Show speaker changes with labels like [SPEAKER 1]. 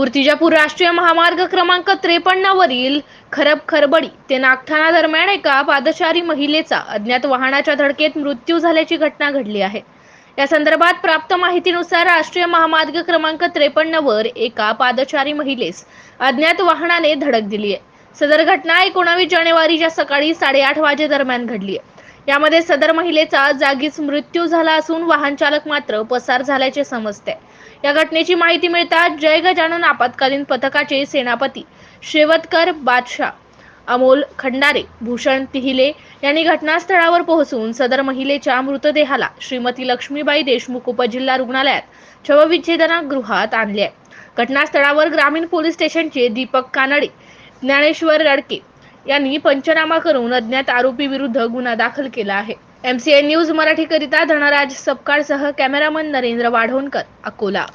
[SPEAKER 1] मूर्तिजापूर राष्ट्रीय महामार्ग क्रमांक त्रेपन्न वरील खरब खरबडी ते नागठाणा दरम्यान एका पादचारी महिलेचा अज्ञात वाहनाच्या धडकेत मृत्यू झाल्याची घटना घडली आहे. या संदर्भात प्राप्त माहितीनुसार राष्ट्रीय महामार्ग क्रमांक त्रेपन्न वर एका पादचारी महिलेस अज्ञात वाहनाने धडक दिली आहे. सदर घटना एकोणावीस जानेवारीच्या सकाळी साडेआठ वाजे दरम्यान घडली आहे. यामध्ये सदर महिलेचा जागीच मृत्यू झाला असून वाहन चालक मात्र पसार झाल्याचे समजते. या घटनेची माहिती मिळताच जय गजानन आपत्कालीन पथकाचे सेनापती शेवतकर बादशाह अमोल खंडारे भूषण तिहिले यांनी घटनास्थळावर पोहोचून सदर महिलेच्या मृतदेहाला श्रीमती लक्ष्मीबाई देशमुख उपजिल्हा रुग्णालयात शवविच्छेदनगृहात आणले आहे. घटनास्थळावर ग्रामीण पोलीस स्टेशनचे दीपक कानडे ज्ञानेश्वर रडके यांनी पंचनामा करून अज्ञात आरोपी विरुद्ध गुन्हा दाखल केला आहे. एमसीए न्यूज मराठीकरिता धनराज सपकाळसह कॅमेरामन नरेंद्र वाढवणकर अकोला.